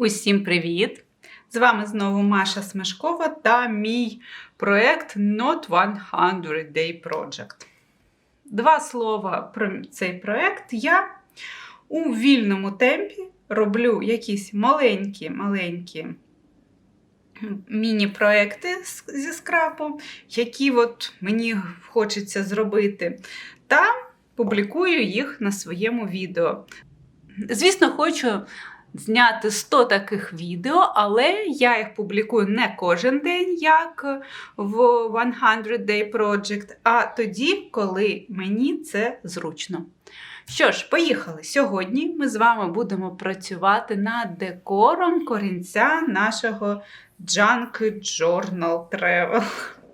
Усім привіт! З вами знову Маша Смешкова та мій проект Not 100 Day Project. Два слова про цей проект. Я у вільному темпі роблю якісь маленькі-маленькі міні-проекти зі скрапом, які от мені хочеться зробити, та публікую їх на своєму відео. Звісно, хочу зняти 100 таких відео, але я їх публікую не кожен день, як в 100 Day Project, а тоді, коли мені це зручно. Що ж, поїхали. Сьогодні ми з вами будемо працювати над декором корінця нашого Junk Journal Travel.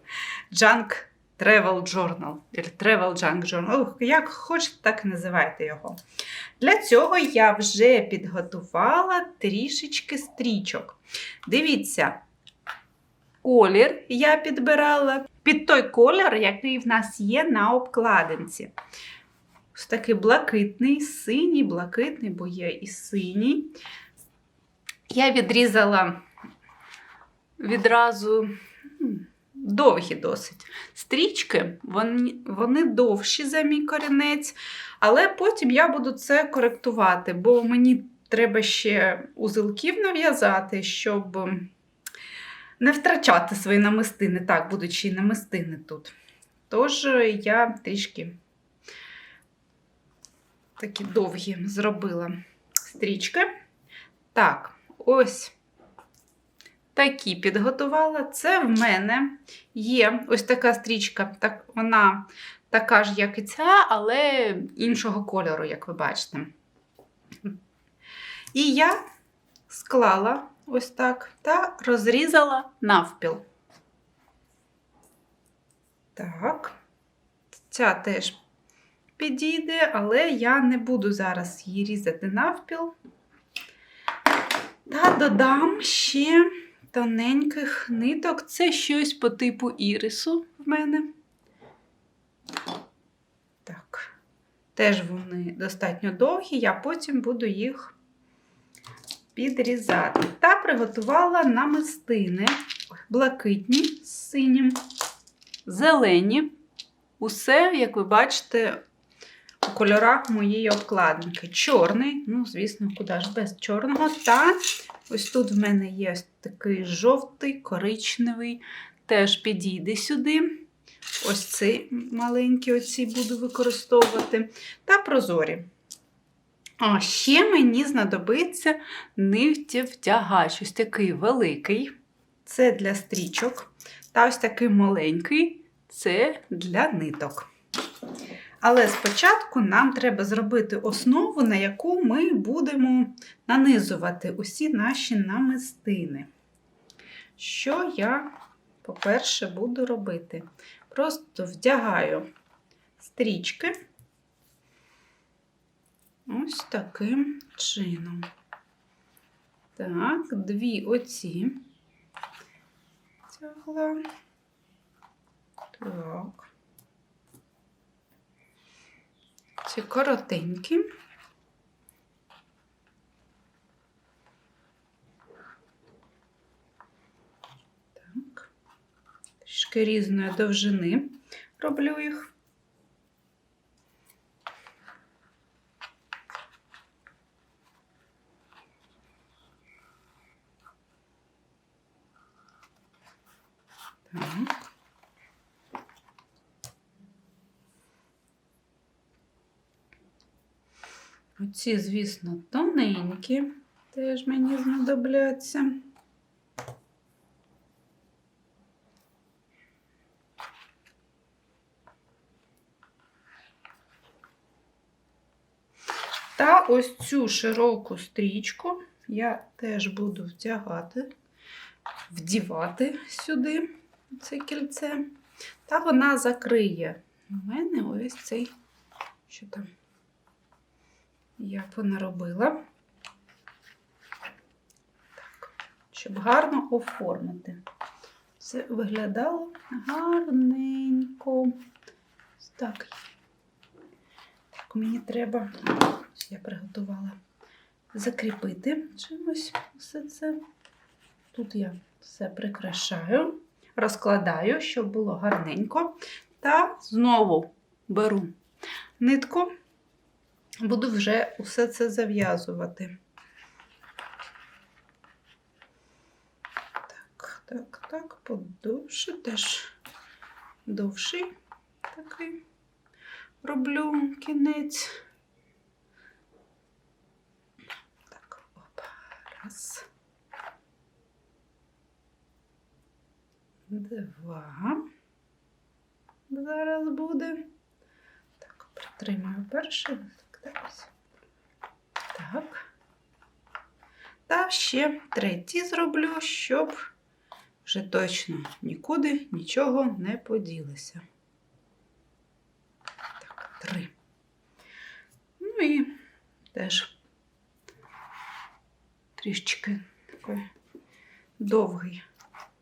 Junk Travel Journal. Travel Junk Journal. Як хочете, так і називайте його. Для цього я вже підготувала трішечки стрічок. Дивіться, колір я підбирала під той колір, який в нас є на обкладинці. Ось такий блакитний, синій, блакитний, бо є і синій. Я відрізала відразу довгі досить стрічки, вони, вони довші за мій корінець, але потім я буду це коректувати, бо мені треба ще узелків нав'язати, щоб не втрачати свої намистини, так, будучи і намистини тут. Тож я трішки такі довгі зробила стрічки. Так, ось такі підготувала. Це в мене є ось така стрічка, так, вона така ж, як і ця, але іншого кольору, як ви бачите. І я склала ось так та розрізала навпіл. Так, ця теж підійде, але я не буду зараз її різати навпіл. Та додам ще тоненьких ниток. Це щось по типу ірису в мене. Так. Теж вони достатньо довгі, я потім буду їх підрізати. Та приготувала намистини блакитні з синім, зелені. Усе, як ви бачите, кольорах моєї обкладинки. Чорний, ну, звісно, куди ж без чорного. Та ось тут в мене є такий жовтий, коричневий, теж підійде сюди. Ось цей маленький оці буду використовувати. Та прозорі. А ще мені знадобиться нитівтягач. Ось такий великий. Це для стрічок. Та ось такий маленький це для ниток. Але спочатку нам треба зробити основу, на яку ми будемо нанизувати усі наші намистини. Що я, по-перше, буду робити? Просто вдягаю стрічки ось таким чином. Так, дві оці тягла. Так. Ці коротенькі. Так. Трішки різної довжини роблю їх. Так. Оці, звісно, тоненькі, теж мені знадобляться. Та ось цю широку стрічку я теж буду вдягати, вдівати сюди це кільце. Та вона закриє у мене ось цей, що там я понаробила. Так, щоб гарно оформити. Це виглядало гарненько. Так. Так, мені треба, я приготувала закріпити чимось все це. Тут я все прикрашаю, розкладаю, щоб було гарненько. Та знову беру нитку, буду вже усе це зав'язувати. Так, так, так, подовше теж довший такий роблю кінець. Так, опа, раз. Два. Зараз буде. Так, притримаю перший. Так. Та ще третій зроблю, щоб вже точно нікуди нічого не поділося. Так, три. Ну і теж трішечки такий довгий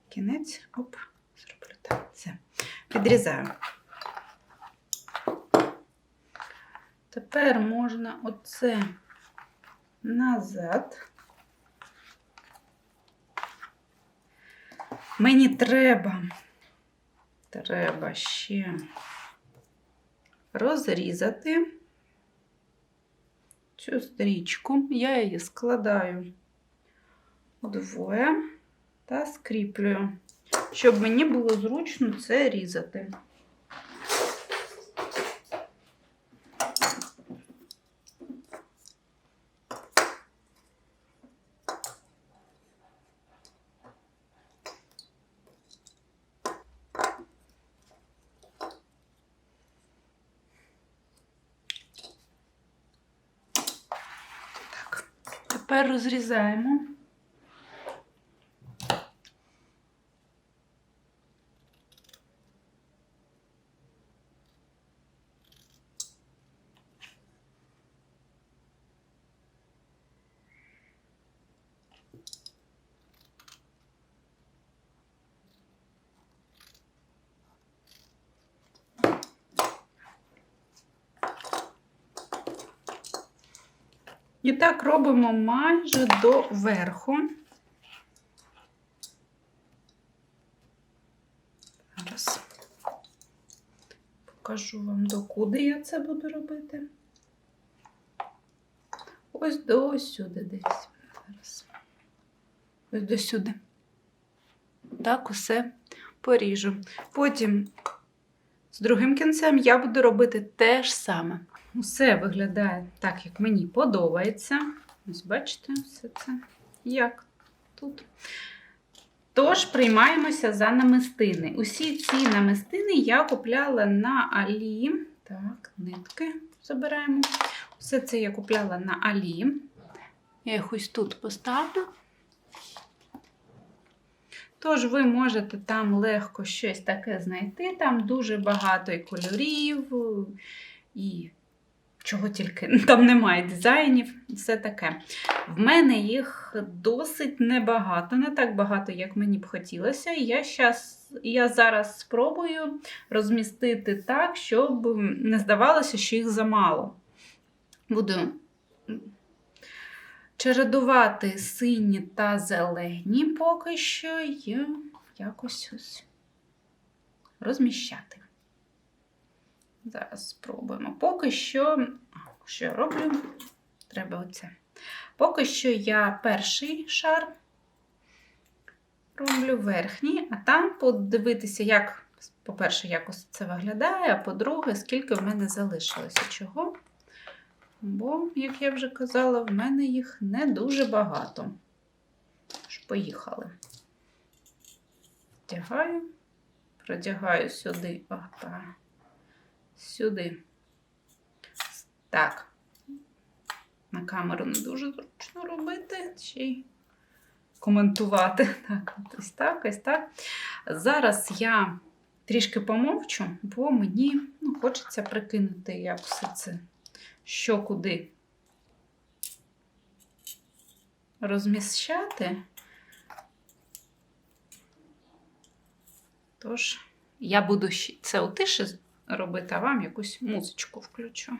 кінець. Оп, зроблю так. Все. Підрізаю. Тепер можна оце назад. Мені треба, треба ще розрізати цю стрічку. Я її складаю вдвоє та скріплюю, щоб мені було зручно це різати. Так, тепер розрізаємо. І так робимо майже до верху. Зараз покажу вам, докуди я це буду робити. Ось до сюди десь. Зараз. Ось до сюди. Так, усе поріжу. Потім з другим кінцем я буду робити те ж саме. Усе виглядає так, як мені подобається. Ось бачите, все це як тут. Тож приймаємося за намистини. Усі ці намистини я купляла на Алі. Так, нитки забираємо. Все це я купляла на Алі. Я їх ось тут поставлю. Тож ви можете там легко щось таке знайти. Там дуже багато і кольорів, і чого тільки там немає дизайнів, все таке. В мене їх досить небагато, не так багато, як мені б хотілося. Я, щас, я зараз спробую розмістити так, щоб не здавалося, що їх замало. Буду чередувати сині та зелені поки що і якось ось розміщати. Зараз спробуємо. Поки що, що я роблю? Треба оце. Поки що я перший шар роблю верхній, а там подивитися, як, по-перше, як ось це виглядає, а по-друге, скільки в мене залишилося чого. Бо, як я вже казала, в мене їх не дуже багато. Тож, поїхали. Вдягаю, продягаю сюди. Опа сюди. Так. На камеру не дуже зручно робити, й коментувати. Так, ось так, ось так. Зараз я трішки помовчу, бо мені ну, хочеться прикинути, як все це, що куди розміщати. Тож, я буду це у тиші робити, а вам якусь музичку включу.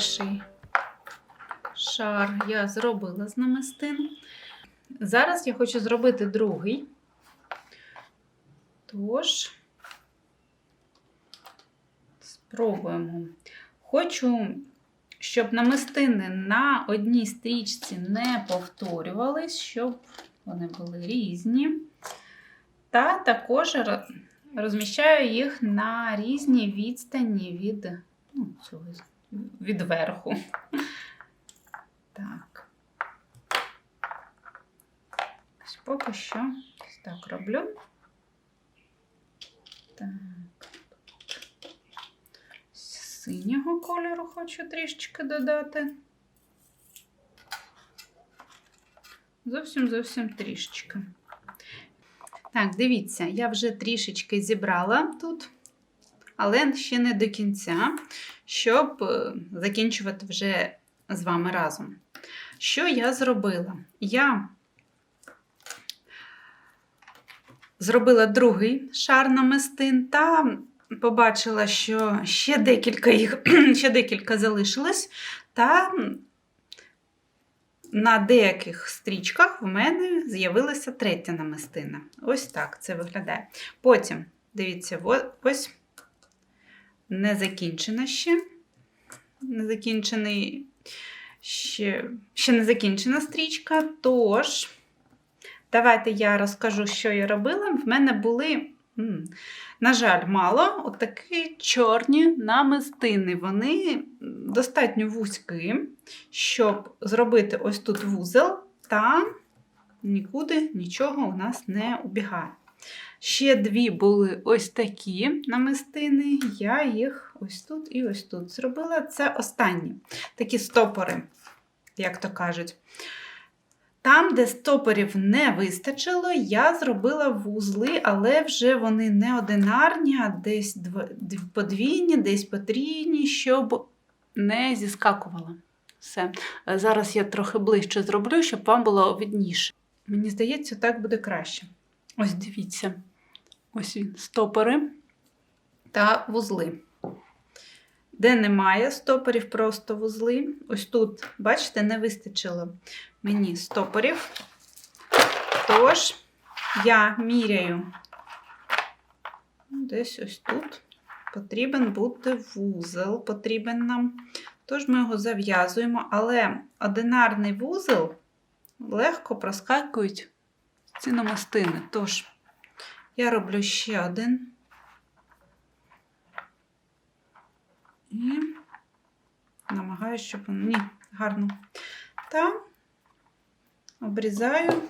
Перший шар я зробила з намистин. Зараз я хочу зробити другий. Тож, спробуємо. Хочу, щоб намистини на одній стрічці не повторювались, щоб вони були різні. Та також розміщаю їх на різній відстані від, ну, цього, від верху. Так. Поки що ось так роблю. Так. Синього кольору хочу трішечки додати. Зовсім зовсім трішечки. Так, дивіться, я вже трішечки зібрала тут, але ще не до кінця, щоб е, закінчувати вже з вами разом. Що я зробила? Я зробила другий шар намистин та побачила, що ще декілька їх ще декілька залишилось, та на деяких стрічках в мене з'явилася третя намистина. Ось так це виглядає. Потім, дивіться, ось не закінчена ще. Не закінчений ще, ще не закінчена стрічка. Тож, давайте я розкажу, що я робила. В мене були, на жаль, мало отакі чорні намистини. Вони достатньо вузькі, щоб зробити ось тут вузел, та нікуди нічого у нас не убігає. Ще дві були ось такі намистини. Я їх ось тут і ось тут зробила. Це останні такі стопори, як то кажуть. Там, де стопорів не вистачило, я зробила вузли, але вже вони не одинарні, а десь дв- дв- подвійні, десь потрійні, щоб не зіскакувало. Все. Зараз я трохи ближче зроблю, щоб вам було видніше. Мені здається, так буде краще. Ось дивіться. Ось він, стопори та вузли. Де немає стопорів, просто вузли. Ось тут, бачите, не вистачило мені стопорів. Тож я міряю десь ось тут. Потрібен бути вузел, потрібен нам. Тож ми його зав'язуємо, але одинарний вузел легко проскакують ці намистини. Тож я роблю ще один. І намагаюся, щоб він ні, гарно. Та обрізаю,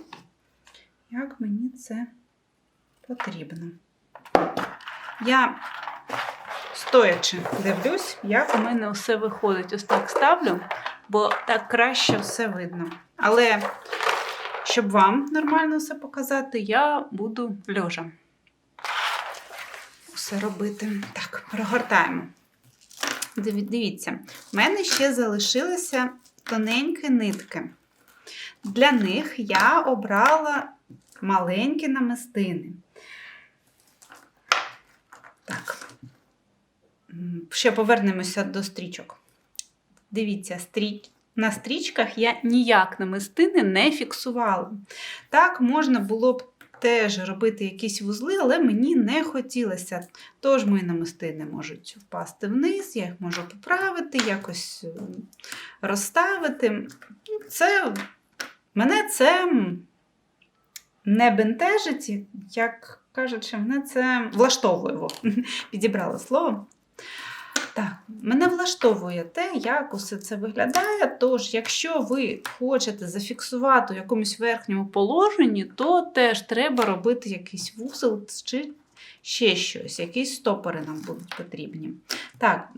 як мені це потрібно. Я стоячи дивлюсь, як у мене все виходить. Ось так ставлю, бо так краще все видно. Але щоб вам нормально все показати, я буду льожа все робити. Так, прогортаємо. Дивіться, в мене ще залишилися тоненькі нитки. Для них я обрала маленькі намистини. Так, ще повернемося до стрічок. Дивіться, стріч... на стрічках я ніяк намистини не фіксувала. Так, можна було б теж робити якісь вузли, але мені не хотілося. Тож мої намистини можуть впасти вниз, я їх можу поправити, якось е, розставити. Це мене це не бентежить, як кажучи, мене це влаштовує. Підібрала слово. Так, мене влаштовує те, як усе це виглядає. Тож, якщо ви хочете зафіксувати у якомусь верхньому положенні, то теж треба робити якийсь вузол чи ще щось, якісь стопори нам будуть потрібні. Так,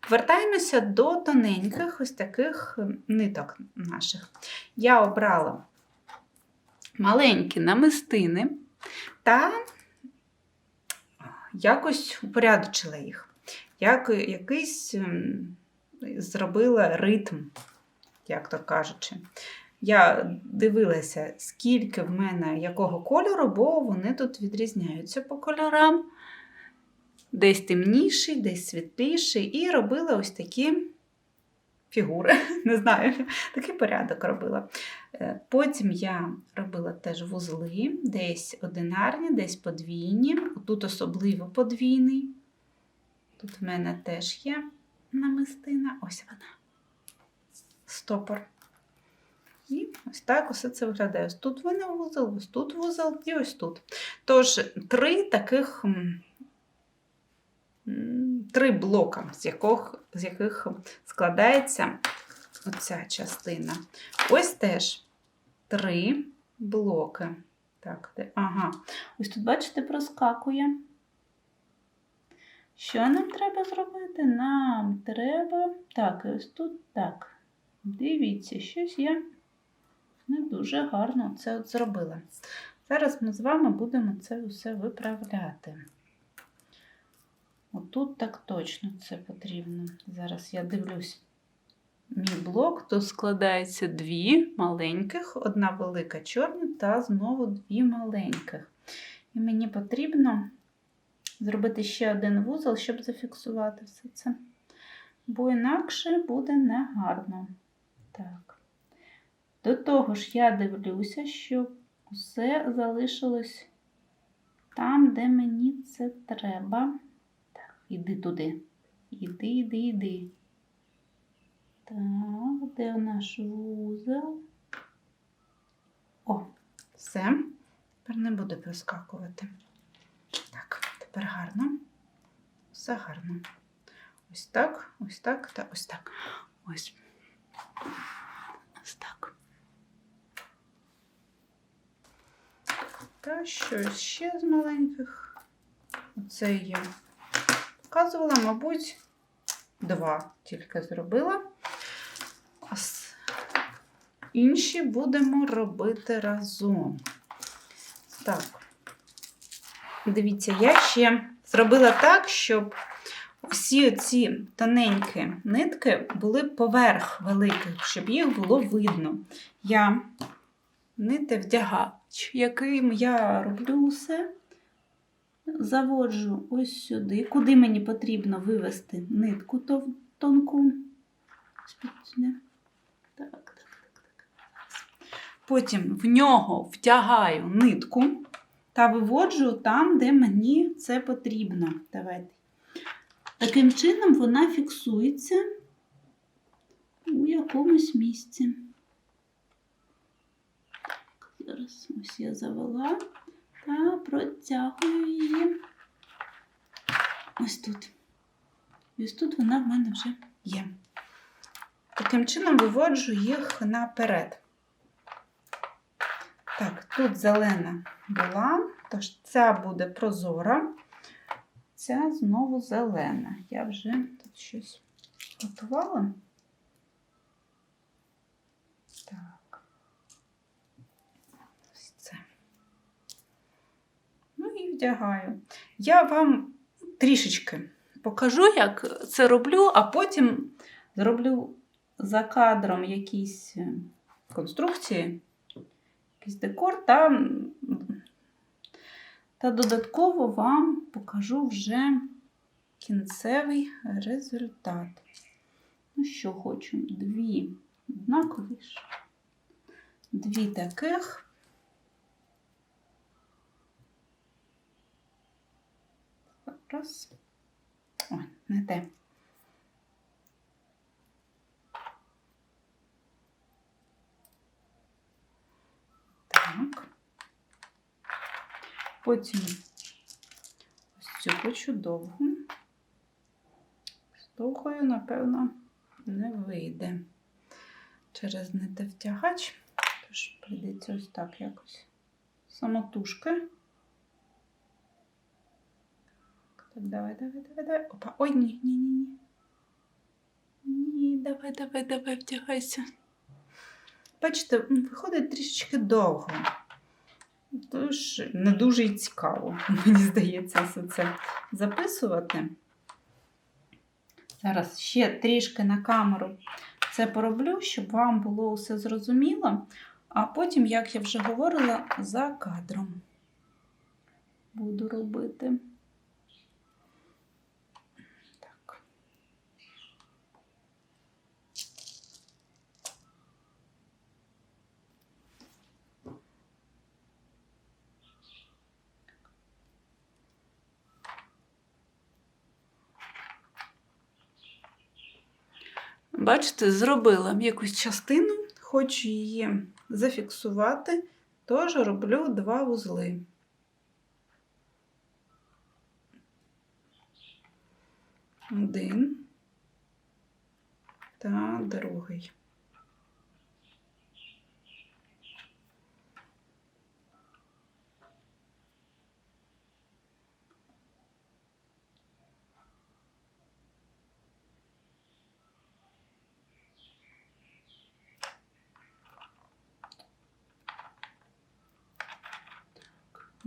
повертаємося до тоненьких ось таких ем, ниток наших. Я обрала маленькі намистини та якось упорядочила їх як якийсь ем, зробила ритм, як то кажучи. Я дивилася, скільки в мене якого кольору, бо вони тут відрізняються по кольорам. Десь темніший, десь світліший, і робила ось такі фігури. Не знаю, такий порядок робила. Е, Потім я робила теж вузли, десь одинарні, десь подвійні. Тут особливо подвійний. Тут в мене теж є намистина. Ось вона. Стопор. І ось так усе це виглядає. Ось тут в мене вузол, ось тут вузол і ось тут. Тож, три таких три блока, з яких, з яких складається оця частина. Ось теж три блоки. Так, де? Ага. Ось тут, бачите, проскакує. Що нам треба зробити? Нам треба. Так, ось тут так. Дивіться, щось я не дуже гарно це от зробила. Зараз ми з вами будемо це все виправляти. Отут так точно це потрібно. Зараз я дивлюсь. Мій блок тут складається дві маленьких, одна велика чорна та знову дві маленьких. І мені потрібно зробити ще один вузол, щоб зафіксувати все це. Бо інакше буде негарно. Так. До того ж, я дивлюся, щоб все залишилось там, де мені це треба. Так, іди туди. Іди, іди, іди. Так, де наш вузол? О, все. Тепер не буде проскакувати. Так, тепер гарно. Все гарно. Ось так, ось так та ось так. Ось. Ось так. Та що ще з маленьких? Оце я показувала, мабуть, два тільки зробила. Інші будемо робити разом. Так. Дивіться, я ще зробила так, щоб всі ці тоненькі нитки були поверх великих, щоб їх було видно. Я нити вдягач, яким я роблю все, заводжу ось сюди, куди мені потрібно вивести нитку тонку. Так, так, так, так. Потім в нього втягаю нитку та виводжу там, де мені це потрібно. Давайте. Таким чином вона фіксується у якомусь місці. Зараз ось я завела та протягую її ось тут. Ось тут вона в мене вже є. Таким чином виводжу їх наперед. Так, тут зелена була, тож ця буде прозора, ця знову зелена. Я вже тут щось готувала. Так. Ось це. Ну і вдягаю. Я вам трішечки покажу, як це роблю, а потім зроблю за кадром якісь е, конструкції, якийсь декор, та, та додатково вам покажу вже кінцевий результат. Ну, що хочу? Дві однакові ж. Дві таких. Раз. Ой, не те. Так. Потім ось цю хочу довгу. З довгою, напевно, не вийде через нитевтягач. Тож прийдеться ось так якось самотужки. Так, давай, давай, давай, давай. Опа. Ой, ні, ні, ні, ні. Ні, давай, давай, давай, втягайся. Бачите, виходить трішечки довго. Тож не дуже й цікаво, мені здається, все це записувати. Зараз ще трішки на камеру це пороблю, щоб вам було все зрозуміло. А потім, як я вже говорила, за кадром буду робити. Так. Бачите, зробила якусь частину, хочу її зафіксувати, тож роблю два вузли. Один та другий.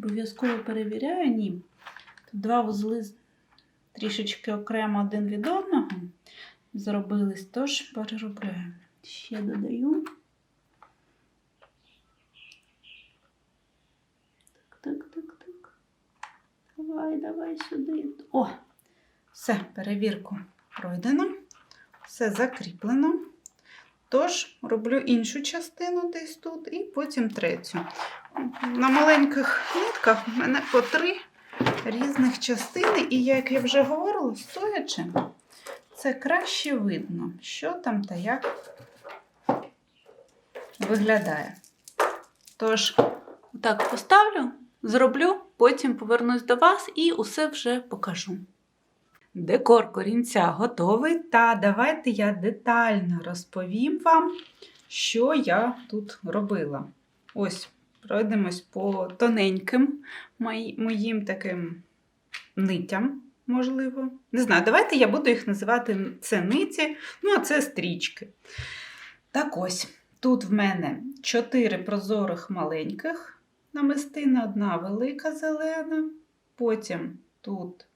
Обов'язково перевіряю, ні. Два вузли трішечки окремо один від одного зробились, тож переробляю. Ще додаю. Так, так, так, так. Давай, давай сюди. О! Все, перевірку пройдено. Все закріплено. Тож роблю іншу частину десь тут і потім третю. На маленьких нитках в мене по три різних частини, і як я вже говорила, стоячи, це краще видно, що там та як виглядає. Тож, так поставлю, зроблю, потім повернусь до вас і усе вже покажу. Декор корінця готовий, та давайте я детально розповім вам, що я тут робила. Ось, пройдемось по тоненьким моїм таким нитям, можливо. Не знаю, давайте я буду їх називати це ниті, ну а це стрічки. Так ось, тут в мене чотири прозорих маленьких намистини, одна велика зелена, потім тут.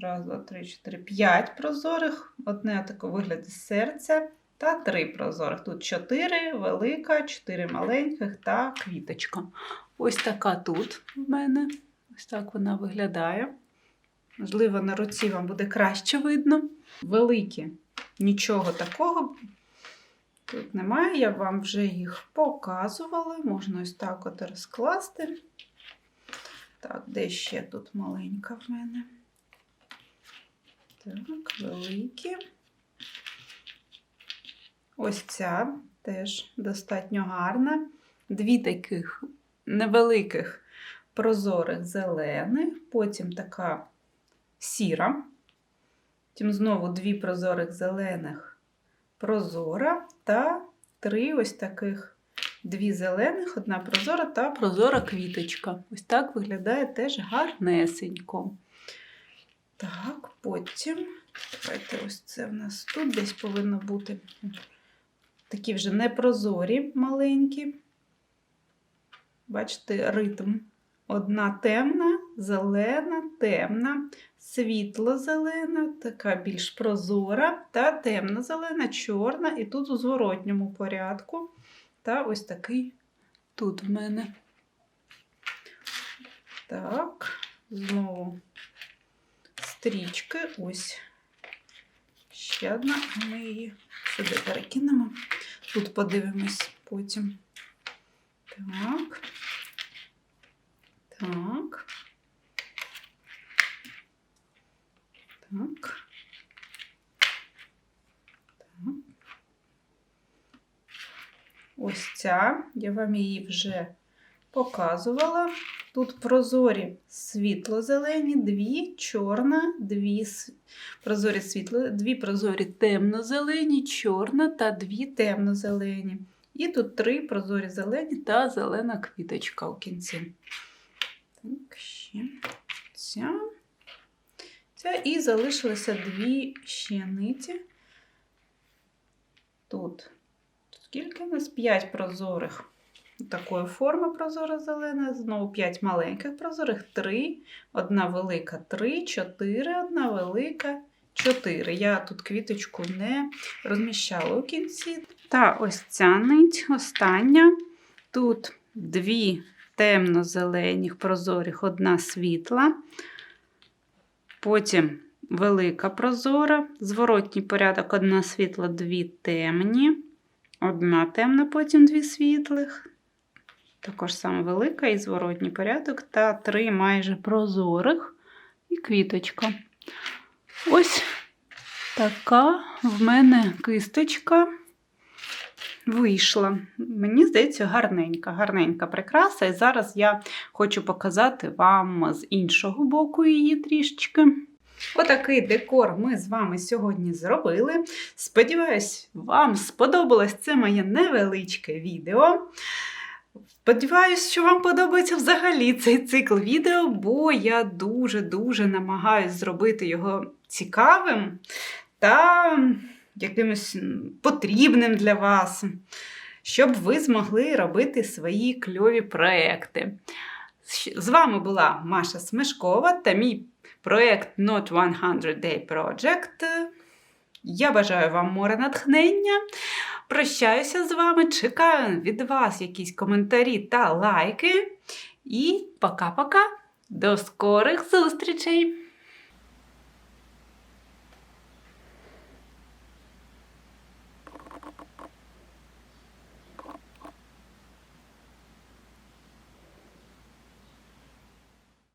Раз, два, три, чотири, п'ять прозорих, одне таке вигляді серця та три прозорих. Тут чотири велика, чотири маленьких та квіточка. Ось така тут в мене. Ось так вона виглядає. Можливо, на руці вам буде краще видно. Великі нічого такого тут немає. Я вам вже їх показувала. Можна ось так от розкласти. Так, де ще тут маленька в мене? Так, великі. Ось ця теж достатньо гарна. Дві таких невеликих прозорих зелених, потім така сіра. Потім знову дві прозорих зелених прозора та три ось таких дві зелених, одна прозора та прозора квіточка. Ось так виглядає теж гарнесенько. Так, потім. Давайте ось це в нас тут десь повинно бути. Такі вже непрозорі маленькі. Бачите, ритм. Одна темна, зелена, темна, світло-зелена, така більш прозора, та темно-зелена, чорна, і тут у зворотньому порядку. Та ось такий тут в мене. Так, знову стрічки. Ось. Ще одна. Ми її сюди перекинемо. Тут подивимось потім. Так. Так. Так. Так. Ось ця, я вам її вже показувала. Тут прозорі світло-зелені, дві чорна, дві прозорі світло, дві прозорі темно-зелені, чорна та дві темно-зелені. І тут три прозорі зелені та зелена квіточка у кінці. Так, ще ця. Ця і залишилося дві ще ниті. Тут скільки у нас? П'ять прозорих такої форми прозора зелена, знову 5 маленьких прозорих, 3, одна велика 3, 4, одна велика 4. Я тут квіточку не розміщала у кінці. Та ось ця нить остання. Тут дві темно-зелених прозорих, одна світла. Потім велика прозора, зворотній порядок, одна світла, дві темні. Одна темна, потім дві світлих. Також саме велика і зворотній порядок, та три майже прозорих і квіточка. Ось Така в мене кисточка вийшла. Мені здається, гарненька, гарненька прикраса. І зараз я хочу показати вам з іншого боку її трішечки. Отакий декор ми з вами сьогодні зробили. Сподіваюсь, вам сподобалось це моє невеличке відео. Сподіваюсь, що вам подобається взагалі цей цикл відео, бо я дуже-дуже намагаюсь зробити його цікавим та якимось потрібним для вас, щоб ви змогли робити свої кльові проекти. З вами була Маша Смешкова та мій проект Not 100 Day Project. Я бажаю вам море натхнення. Прощаюся з вами, чекаю від вас якісь коментарі та лайки. І пока-пока. До скорих зустрічей!